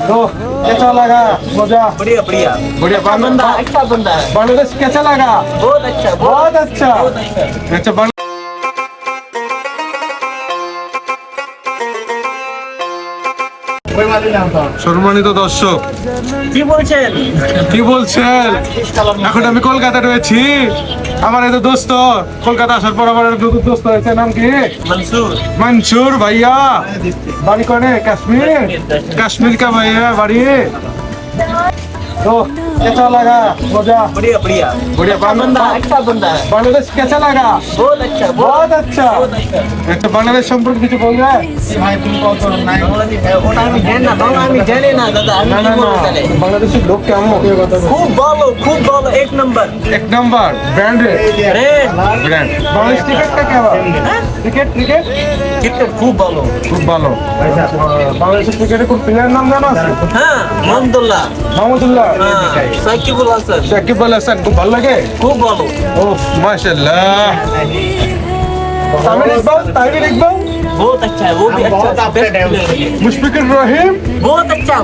तो कैसा लगा मजा बढ़िया बढ़िया बढ़िया अच्छा बंदा अच्छा बंदा है बांग्लादेश कैसा लगा बहुत अच्छा बहुत अच्छा बहुत अच्छा अच्छा बांग्ला- সম্মানিত দর্শক কি বলছেন কি বলছেন এখন আমি কলকাতা রয়েছি আমার এত দোস্ত কলকাতা আসার পর আমার দোস্ত হয়েছে নাম কি? মনসুর। ভাইয়া। হ্যাঁ, বাড়ি কনে? কাশ্মীর। কাশ্মীর কা ভাইয়া বাড়ি? तो कैसा लगा मजा बढ़िया बढ़िया बढ़िया अच्छा बंदा अच्छा बंदा है बांग्लादेश कैसा लगा बहुत अच्छा बहुत अच्छा बहुत अच्छा अच्छा बांग्लादेश সম্পর্কে কিছু বলবে বাংলাদেশ ওটা আমি জানি না বাংলা আমি জানি না দাদা আমি না কি না বলবো না তাহলে বাংলাদেশের লোক কেমন খুব ভালো খুব ভালো এক নম্বর এক number branded red brand Bangladesh ক্রিকেটটা কেমন ক্রিকেট ক্রিকেট ক্রিকেট খুব ভালো খুব ভালো বাংলাদেশের ক্রিকেটে কোন প্লেয়ারের নাম জানা আছে হ্যাঁ মোহাম্মদুল্লাহ মাহমুদুল্লাহ হ্যাঁ সাকিবুল হাসান সাকিব আল হাসান খুব ভালো লাগে খুব ভালো ও মাশাআল্লাহ তামির ইকবাল তামির ইকবাল बहुत अच्छा है वो भी अच्छा बेस्ट प्लेयर है মুশফিকুর রহিম बहुत अच्छा